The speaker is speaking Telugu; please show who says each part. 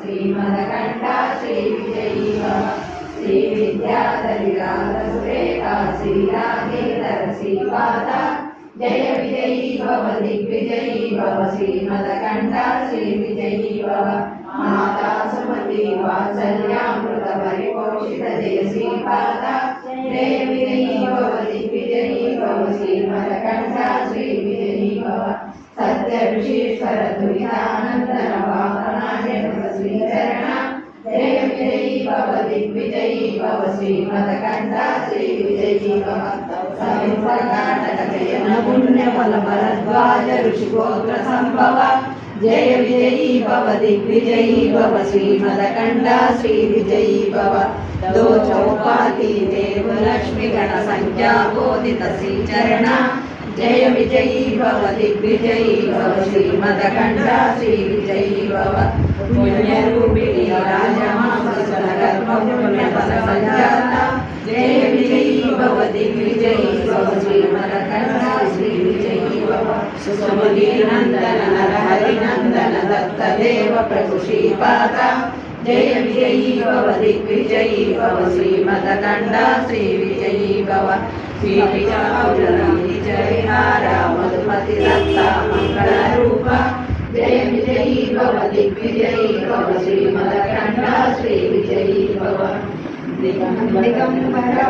Speaker 1: శ్రీమదకంఠ శ్రీ విజయీ శ్రీ విద్యాధరి రాధసురేఖా శ్రీరాధేధర శ్రీపాద. జయ విజయీ భవ దిగ్విజయీ భవ శ్రీమదకంఠ శ్రీ విజయీ భవ మాతా సుమతి వాత్సల్యామృత పరిపోషిత జయ శ్రీపాద. జయ విజయీ భవ దిగ్విజయీ భవ శ్రీమదకంఠ శ్రీ విజయీ భవ సత్య విశేశ్వర దురితానందన వాహనాయ భవ శ్రీమదకంఠ శ్రీ విజయీ భవ సవింపకాటక జయన పుణ్య ఫల భరద్వాజ ఋషిగోత్ర సంభవ జయ విజయీ భవ దిగ్విజయీ భవ శ్రీమదకంఠ శ్రీ విజయీ భవ దో చౌపాతి దేవ లక్ష్మి గణ సంఖ్యా బోధిత శ్రీచరణ జయ విజయీ భవ దిగ్విజయీ భవ శ్రీమదకంఠ శ్రీ విజయీ భవ పుణ్యరూపిణి రాజమాపుణ్యఫల సంజాత జయ విజయీ భవ దిగ్విజయీ భవ శ్రీమదకంఠ శ్రీ విజయీ భవ సుమతి నందన దత్త దేవ ప్రభు శ్రీపాద జయ విజయీ భవ దిగ్విజయీ భవ శ్రీ విజయీ భవ శ్రీ విజయహార మధుమతి దత్త మంగళ రూప జయ విజయీ భవ దిగ్విజయీ భవ శ్రీ విజయీ భవ దిగంబరా